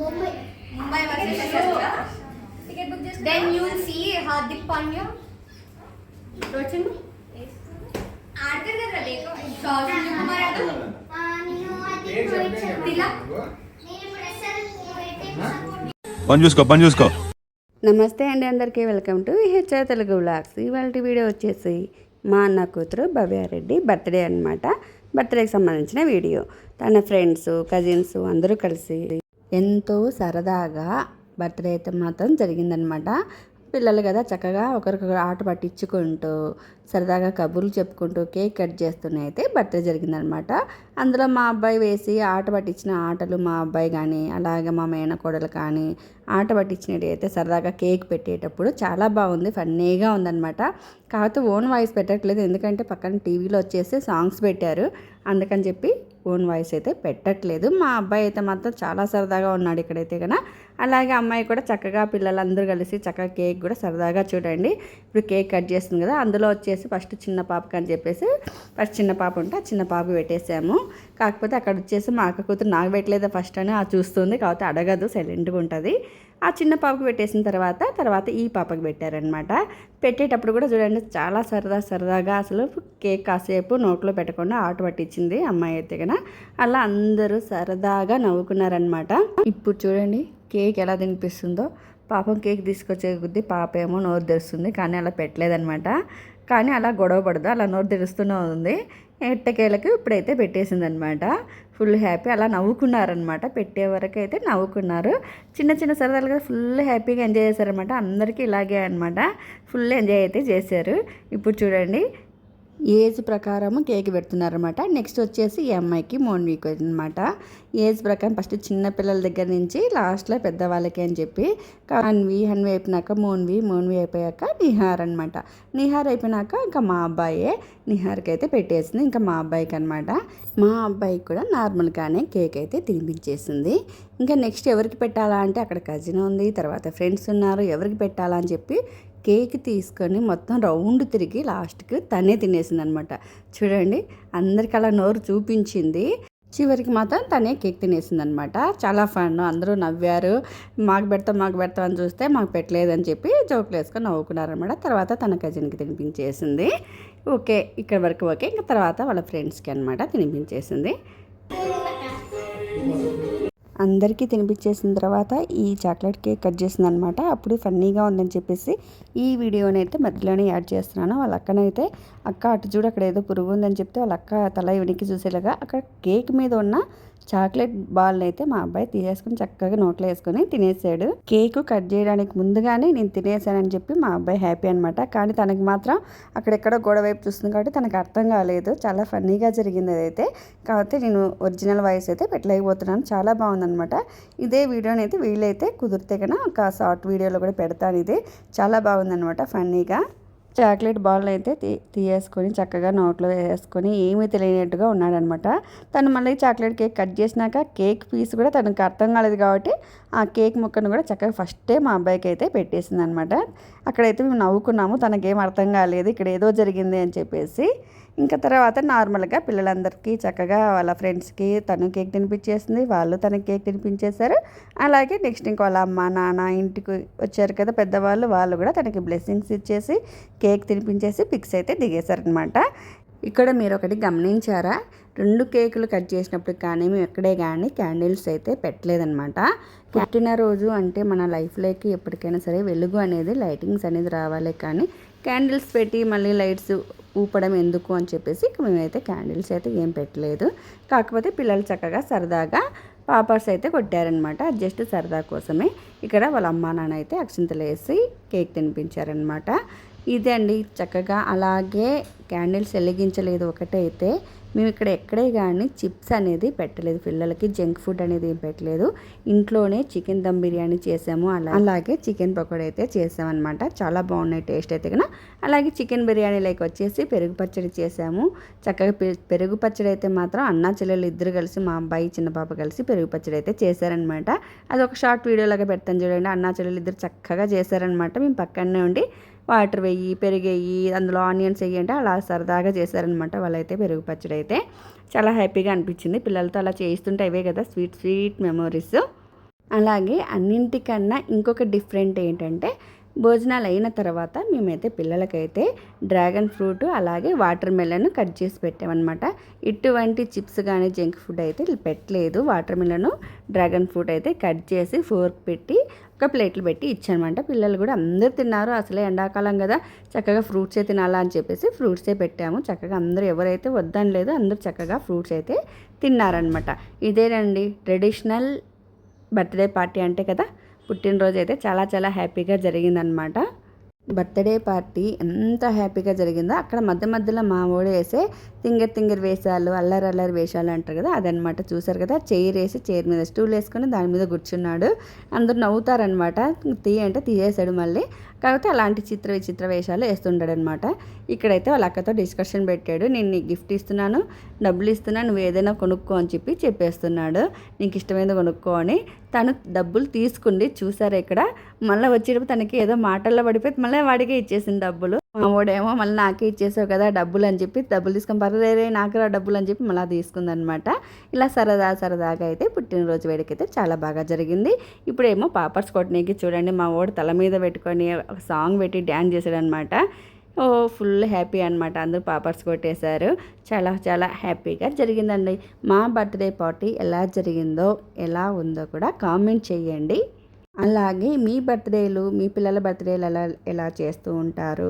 Mumbai Mumbai versus ticket book చేసుకో then you see Hardik Pandya వచ్చిండు ఆడతారు కదా లేక సూర్య కుమార్ యాదవ్ పని చూసుకో పని చూసుకో నమస్తే అండి అందరికీ welcome to HR Telugu blogs ఇవాళ వీడియో వచ్చేసి మా అన్న కూతురు భవ్యారెడ్డి బర్త్డే అనమాట బర్త్డేకి సంబంధించిన వీడియో. తన ఫ్రెండ్స్ కజిన్స్ అందరూ కలిసి ఎంతో సరదాగా బర్త్డే అయితే మాత్రం జరిగిందనమాట. పిల్లలు కదా చక్కగా ఒకరికొకరు ఆట పట్టించుకుంటూ సరదాగా కబుర్లు చెప్పుకుంటూ కేక్ కట్ చేస్తూనే అయితే బర్త్డే జరిగిందనమాట. అందులో మా అబ్బాయి వేసి ఆట పట్టించిన ఆటలు మా అబ్బాయి కానీ అలాగే మా మేనకోడలు కానీ ఆట పట్టించినవి అయితే సరదాగా కేక్ పెట్టేటప్పుడు చాలా బాగుంది ఫన్నీగా ఉందన్నమాట కాకపోతే ఓన్ వాయిస్ పెట్టట్లేదు ఎందుకంటే పక్కన టీవీలో వచ్చేసి సాంగ్స్ పెట్టారు. అందుకని చెప్పి ఓన్ వాయిస్ అయితే పెట్టట్లేదు. మా అబ్బాయి అయితే మాత్రం చాలా సరదాగా ఉన్నాడు ఇక్కడైతే కదా అలాగే అమ్మాయి కూడా చక్కగా పిల్లలందరూ కలిసి చక్కగా కేక్ కూడా సరదాగా చూడండి. ఇప్పుడు కేక్ కట్ చేస్తుంది కదా అందులో వచ్చేసి ఫస్ట్ చిన్న పాపకి అని చెప్పేసి ఫస్ట్ చిన్న పాప ఉంటే ఆ చిన్న పాప పెట్టేసాము. కాకపోతే అక్కడ వచ్చేసి మా అక్క కూతురు నాకు పెట్టలేదా ఫస్ట్ అని ఆ చూస్తుంది కాకపోతే అడగదు సైలెంట్గా ఉంటుంది. ఆ చిన్న పాపకు పెట్టేసిన తర్వాత తర్వాత ఈ పాపకు పెట్టారనమాట పెట్టేటప్పుడు కూడా చూడండి చాలా సరదా సరదాగా అసలు కేక్ కాసేపు నోట్లో పెట్టకుండా ఆట పట్టించింది అమ్మాయి అయితే కనుక అలా అందరూ సరదాగా నవ్వుకున్నారనమాట ఇప్పుడు చూడండి కేక్ ఎలా తినిపిస్తుందో. పాపం కేక్ తీసుకొచ్చే కొద్దీ పాప ఏమో నోరు తెరుస్తుంది కానీ అలా పెట్టలేదనమాట కానీ అలా గొడవ పడదు అలా నోరు తెరుస్తూనే ఉంది. ఎట్టకేలకు ఇప్పుడైతే పెట్టేసిందనమాట. Full happy. అలా నవ్వుకున్నారనమాట. పెట్టే వరకు అయితే నవ్వుకున్నారు. చిన్న చిన్న సరదాలుగా ఫుల్ హ్యాపీగా ఎంజాయ్ చేశారనమాట. అందరికీ ఇలాగే అనమాట. ఫుల్ ఎంజాయ్ అయితే చేశారు. ఇప్పుడు చూడండి. ఏజ్ ప్రకారం కేక్ పెడుతున్నారనమాట నెక్స్ట్ వచ్చేసి ఈ అమ్మాయికి మోన్వీక్ అనమాట ఏజ్ ప్రకారం ఫస్ట్ చిన్న పిల్లల దగ్గర నుంచి లాస్ట్లో పెద్దవాళ్ళకి అని చెప్పి అన్వి అన్వి అయిపోయినాక మోన్వి మోన్వి అయిపోయాక నిహార్ అనమాట నిహార్ అయిపోయినాక ఇంకా మా అబ్బాయే నిహార్కి అయితే పెట్టేసింది. ఇంకా మా అబ్బాయికి అనమాట మా అబ్బాయికి కూడా నార్మల్గానే కేక్ అయితే తినిపించేసింది. ఇంకా నెక్స్ట్ ఎవరికి పెట్టాలా అంటే అక్కడ కజిన్ ఉంది తర్వాత ఫ్రెండ్స్ ఉన్నారు ఎవరికి పెట్టాలా అని చెప్పి కేక్ తీసుకొని మొత్తం రౌండ్ తిరిగి లాస్ట్కి తనే తినేసింది అనమాట చూడండి అందరికి అలా నోరు చూపించింది. చివరికి మాత్రం తనే కేక్ తినేసింది అనమాట చాలా ఫన్ అందరూ నవ్వారు. మాకు పెడతాం మాకు పెడతాం అని చూస్తే మాకు పెట్టలేదని చెప్పి జోకులు వేసుకొని నవ్వుకున్నారనమాట. తర్వాత తన కజిన్కి తినిపించేసింది. ఓకే ఇక్కడ వరకు ఓకే. ఇంకా తర్వాత వాళ్ళ ఫ్రెండ్స్కి అనమాట తినిపించేసింది. అందరికీ తినిపించేసిన తర్వాత ఈ చాక్లెట్ కేక్ కట్ చేసింది అనమాట అప్పుడు ఫన్నీగా ఉందని చెప్పేసి ఈ వీడియోని అయితే మధ్యలోనే యాడ్ చేస్తున్నాను. వాళ్ళ అక్కనైతే అక్క అటు చూడు అక్కడ ఏదో పురుగు ఉందని చెప్తే వాళ్ళ అక్క తల వెనక్కి చూసేలాగా అక్కడ కేక్ మీద ఉన్న చాక్లెట్ బాల్ని అయితే మా అబ్బాయి తీసేసుకుని చక్కగా నోట్లో వేసుకొని తినేసాడు. కేక్ కట్ చేయడానికి ముందుగానే నేను తినేసానని చెప్పి మా అబ్బాయి హ్యాపీ అనమాట కానీ తనకి మాత్రం అక్కడెక్కడ గోడ వైపు చూస్తుంది కాబట్టి తనకు అర్థం కాలేదు. చాలా ఫన్నీగా జరిగింది అదైతే. కాకపోతే నేను ఒరిజినల్ వాయిస్ అయితే పెట్టలేకపోతున్నాను. చాలా బాగుందనమాట ఇదే వీడియోని అయితే వీళ్ళైతే కుదిరితే కన్నా ఒక షార్ట్ వీడియోలో కూడా పెడతాను ఇది. చాలా బాగుందనమాట ఫన్నీగా. చాక్లెట్ బాల్ అయితే తీ తీయేసుకొని చక్కగా నోట్లో వేసుకొని ఏమీ తెలియనట్టుగా ఉన్నాడనమాట. తను మళ్ళీ చాక్లెట్ కేక్ కట్ చేసినాక కేక్ పీస్ కూడా తనకు అర్థం కాలేదు కాబట్టి ఆ కేక్ ముక్కను కూడా చక్కగా ఫస్టే మా అబ్బాయికి అయితే పెట్టేసింది అనమాట అక్కడైతే మేము నవ్వుకున్నాము తనకేం అర్థం కాలేదు ఇక్కడ ఏదో జరిగింది అని చెప్పేసి. ఇంకా తర్వాత నార్మల్గా పిల్లలందరికీ చక్కగా వాళ్ళ ఫ్రెండ్స్కి తను కేక్ తినిపించేసింది వాళ్ళు తనకి కేక్ తినిపించేశారు. అలాగే నెక్స్ట్ ఇంకో వాళ్ళ అమ్మ నాన్న ఇంటికి వచ్చారు కదా పెద్దవాళ్ళు వాళ్ళు కూడా తనకి బ్లెస్సింగ్స్ ఇచ్చేసి కేక్ తినిపించేసి పిక్స్ అయితే దిగేశారనమాట ఇక్కడ మీరు ఒకటి గమనించారా? రెండు కేకులు కట్ చేసినప్పుడు కానీ మేము ఎక్కడే కానీ క్యాండిల్స్ అయితే పెట్టలేదనమాట పుట్టినరోజు అంటే మన లైఫ్లోకి ఎప్పటికైనా సరే వెలుగు అనేది లైటింగ్స్ అనేది రావాలి కానీ క్యాండిల్స్ పెట్టి మళ్ళీ లైట్స్ ఊపడం ఎందుకు అని చెప్పేసి ఇక మేమైతే క్యాండిల్స్ అయితే ఏం పెట్టలేదు. కాకపోతే పిల్లలు చక్కగా సరదాగా పాపర్స్ అయితే కొట్టారనమాట. జస్ట్ సరదా కోసమే. ఇక్కడ వాళ్ళ అమ్మా నాన్న అయితే అక్షింతలు వేసి కేక్ తినిపించారనమాట. ఇదే అండి చక్కగా అలాగే క్యాండిల్స్ వెలిగించలేదు ఒకటైతే. మేము ఇక్కడ ఎక్కడే కానీ చిప్స్ అనేది పెట్టలేదు. పిల్లలకి జంక్ ఫుడ్ అనేది ఏం పెట్టలేదు. ఇంట్లోనే చికెన్ దమ్ బిర్యానీ చేసాము. అలా అలాగే చికెన్ పకోడీ అయితే చేసామన్నమాట. చాలా బాగున్నాయి టేస్ట్ అయితే కన్నా అలాగే చికెన్ బిర్యానీలోకి వచ్చేసి పెరుగు పచ్చడి చేసాము. చక్కగా పె- పెరుగు పచ్చడి అయితే మాత్రం అన్న చెల్లెలు ఇద్దరు కలిసి మా అబ్బాయి చిన్న పాప కలిసి పెరుగు పచ్చడి అయితే చేశారనమాట అది ఒక షార్ట్ వీడియోలాగా పెడతాను చూడండి. అన్న చెల్లెలు ఇద్దరు చక్కగా చేశారనమాట మేము పక్కనే ఉండి వాటర్ వెయ్యి పెరిగేయి అందులో ఆనియన్స్ వెయ్యి అంటే అలా సరదాగా చేశారనమాట వాళ్ళైతే పెరుగు పచ్చడి అయితే చాలా హ్యాపీగా అనిపించింది. పిల్లలతో అలా చేయిస్తుంటే అవే కదా స్వీట్ స్వీట్ మెమోరీస్. అలాగే అన్నింటికన్నా ఇంకొక డిఫరెంట్ ఏంటంటే భోజనాలు అయిన తర్వాత మేమైతే పిల్లలకైతే డ్రాగన్ ఫ్రూట్ అలాగే వాటర్ మెలన్ కట్ చేసి పెట్టామన్నమాట. ఇటువంటి చిప్స్ కానీ జంక్ ఫుడ్ అయితే పెట్టలేదు. వాటర్ మెలను డ్రాగన్ ఫ్రూట్ అయితే కట్ చేసి ఫోర్క్ పెట్టి ఒక ప్లేట్లు పెట్టి ఇచ్చానమాట. పిల్లలు కూడా అందరు తిన్నారు. అసలే ఎండాకాలం కదా చక్కగా ఫ్రూట్సే తినాలా అని చెప్పేసి ఫ్రూట్సే పెట్టాము. చక్కగా అందరూ ఎవరైతే వద్దని లేదో అందరూ చక్కగా ఫ్రూట్స్ అయితే తిన్నారనమాట. ఇదేనండి ట్రెడిషనల్ బర్త్డే పార్టీ అంటే కదా పుట్టినరోజు అయితే చాలా చాలా హ్యాపీగా జరిగిందనమాట. బర్త్డే పార్టీ ఎంత హ్యాపీగా జరిగిందో అక్కడ మధ్య మధ్యలో మా ఓడి వేసే తింగర్ తింగర్ వేషాలు అల్లరి అల్లరి వేషాలు అంటారు కదా అదనమాట చూసారు కదా. చైర్ వేసి చైర్ మీద స్టూల్ వేసుకొని దాని మీద కూర్చున్నాడు. అందరూ నవ్వుతారనమాట తీ అంటే తీయేశాడు మళ్ళీ. కాకపోతే అలాంటి చిత్ర విచిత్ర వేషాలు వేస్తుంటాడు అనమాట ఇక్కడైతే వాళ్ళ అక్కతో డిస్కషన్ పెట్టాడు. నేను నీకు గిఫ్ట్ ఇస్తున్నాను డబ్బులు ఇస్తున్నాను నువ్వు ఏదైనా కొనుక్కో అని చెప్పి చెప్పేస్తున్నాడు. నీకు ఇష్టమైనది కొనుక్కో అని. తను డబ్బులు తీసుకుంది. చూసారు ఇక్కడ? మళ్ళీ వచ్చేటప్పుడు తనకి ఏదో మాటల్లో పడిపోయి మళ్ళీ వాడికే ఇచ్చేసింది డబ్బులు. మా వాడేమో మళ్ళీ నాకే ఇచ్చేసావు కదా డబ్బులు అని చెప్పి డబ్బులు తీసుకొని పర్లేదే నాకు రా డబ్బులు అని చెప్పి మళ్ళీ తీసుకుందనమాట. ఇలా సరదా సరదాగా అయితే పుట్టినరోజు వేడుక అయితే చాలా బాగా జరిగింది. ఇప్పుడేమో పాపర్స్ కొట్టడానికి చూడండి మా వాడు తల మీద పెట్టుకొని ఒక సాంగ్ పెట్టి డ్యాన్స్ చేశాడనమాట. ఓ ఫుల్ హ్యాపీ అనమాట అందరూ పాపర్స్ కొట్టేశారు చాలా చాలా హ్యాపీగా జరిగిందండి. మా బర్త్డే పార్టీ ఎలా జరిగిందో ఎలా ఉందో కూడా కామెంట్ చేయండి. అలాగే మీ బర్త్డేలు మీ పిల్లల బర్త్డేలు ఎలా ఎలా చేస్తూ ఉంటారు?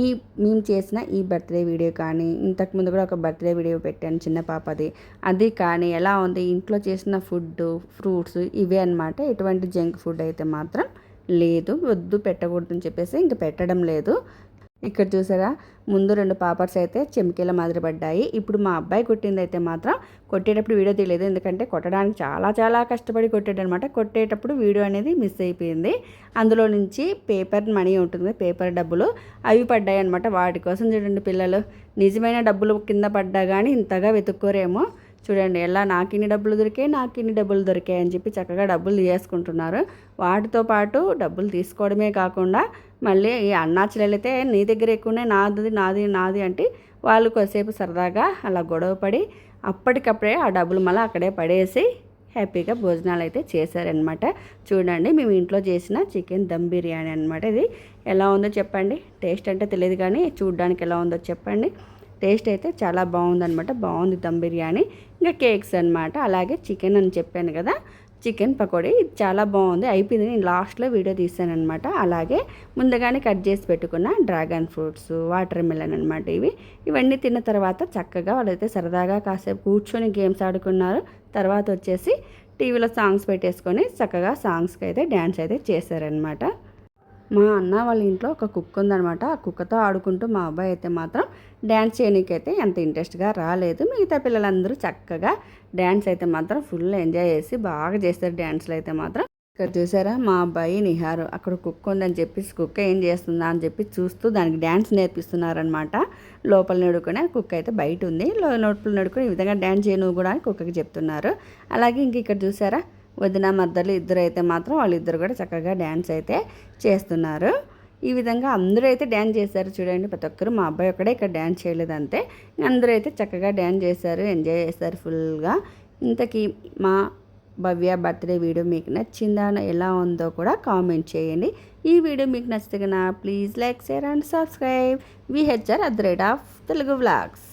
ఈ మేము చేసిన ఈ బర్త్డే వీడియో కానీ ఇంతకుముందు కూడా ఒక బర్త్డే వీడియో పెట్టాను చిన్న పాపది. అది కానీ ఎలా ఉంది? ఇంట్లో చేసిన ఫుడ్ ఫ్రూట్స్ ఇవే అనమాట ఎటువంటి జంక్ ఫుడ్ అయితే మాత్రం లేదు. వద్దు పెట్టకూడదు అని చెప్పేసి ఇంక పెట్టడం లేదు. ఇక్కడ చూసారా? ముందు రెండు పాపర్స్ అయితే చెమికీల మాదిరి పడ్డాయి. ఇప్పుడు మా అబ్బాయి కొట్టింది అయితే మాత్రం కొట్టేటప్పుడు వీడియో తీయలేదు. ఎందుకంటే కొట్టడానికి చాలా చాలా కష్టపడి కొట్టాడు అనమాట కొట్టేటప్పుడు వీడియో అనేది మిస్ అయిపోయింది. అందులో నుంచి పేపర్ మనీ ఉంటుంది. పేపర్ డబ్బులు అవి పడ్డాయి అనమాట వాటి కోసం చూడండి పిల్లలు. నిజమైన డబ్బులు కింద పడ్డా కానీ ఇంతగా వెతుక్కోరేమో. చూడండి ఎలా నాకు ఇన్ని డబ్బులు దొరికాయి నాకు ఇన్ని డబ్బులు దొరికాయి అని చెప్పి చక్కగా డబ్బులు తీసుకుంటున్నారు వాటితో పాటు డబ్బులు తీసుకోవడమే కాకుండా మళ్ళీ ఈ అన్నా చెల్లెలైతే నీ దగ్గర ఎక్కువనే నాది నాది నాది అంటే వాళ్ళు కొద్దిసేపు సరదాగా అలా గొడవ పడి అప్పటికప్పుడే ఆ డబ్బులు మళ్ళీ అక్కడే పడేసి హ్యాపీగా భోజనాలు అయితే చేశారనమాట చూడండి మేము ఇంట్లో చేసిన చికెన్ దమ్ బిర్యానీ అనమాట ఇది. ఎలా ఉందో చెప్పండి. టేస్ట్ అంటే తెలియదు కానీ చూడడానికి ఎలా ఉందో చెప్పండి. టేస్ట్ అయితే చాలా బాగుందనమాట బాగుంది దమ్ బిర్యానీ. ఇంకా కేక్స్ అనమాట అలాగే చికెన్ అని చెప్పాను కదా. చికెన్ పకోడీ. ఇది చాలా బాగుంది. అయిపోయింది. నేను లాస్ట్లో వీడియో తీసాను అనమాట అలాగే ముందుగానే కట్ చేసి పెట్టుకున్న డ్రాగన్ ఫ్రూట్స్ వాటర్ మిలన్ అనమాట ఇవి. ఇవన్నీ తిన్న తర్వాత చక్కగా వాళ్ళైతే సరదాగా కాసేపు కూర్చొని గేమ్స్ ఆడుకున్నారు. తర్వాత వచ్చేసి టీవీలో సాంగ్స్ పెట్టేసుకొని చక్కగా సాంగ్స్కి అయితే డ్యాన్స్ అయితే చేశారనమాట మా అన్న వాళ్ళ ఇంట్లో ఒక కుక్క ఉందనమాట ఆ కుక్కతో ఆడుకుంటూ మా అబ్బాయి అయితే మాత్రం డ్యాన్స్ చేయడానికైతే ఎంత ఇంట్రెస్ట్గా రాలేదు. మిగతా పిల్లలందరూ చక్కగా డ్యాన్స్ అయితే మాత్రం ఫుల్ ఎంజాయ్ చేసి బాగా చేస్తారు డ్యాన్స్లు అయితే మాత్రం. ఇక్కడ చూసారా? మా అబ్బాయి నిహారు అక్కడ కుక్క ఉందని చెప్పేసి కుక్క ఏం చేస్తుందా అని చెప్పి చూస్తూ దానికి డ్యాన్స్ నేర్పిస్తున్నారనమాట లోపల నడుకునే కుక్క అయితే బయట ఉంది. లోపల నడుకుని ఈ విధంగా డ్యాన్స్ చేయను కూడా అని కుక్కకి చెప్తున్నారు. అలాగే ఇంక ఇక్కడ చూసారా? వదిన మద్దలు ఇద్దరు అయితే మాత్రం వాళ్ళిద్దరు కూడా చక్కగా డ్యాన్స్ అయితే చేస్తున్నారు. ఈ విధంగా అందరూ అయితే డ్యాన్స్ చేశారు చూడండి ప్రతి ఒక్కరు మా అబ్బాయి ఒక్కడే ఇక్కడ డ్యాన్స్ చేయలేదు అంతే. అందరూ అయితే చక్కగా డ్యాన్స్ చేశారు ఎంజాయ్ చేశారు ఫుల్గా. ఇంతకీ మా భవ్య బర్త్డే వీడియో మీకు నచ్చిందా ఎలా ఉందో కూడా కామెంట్ చేయండి. ఈ వీడియో మీకు నచ్చితే కన్నా please like share and subscribe. VHR at the rate of Telugu vlogs.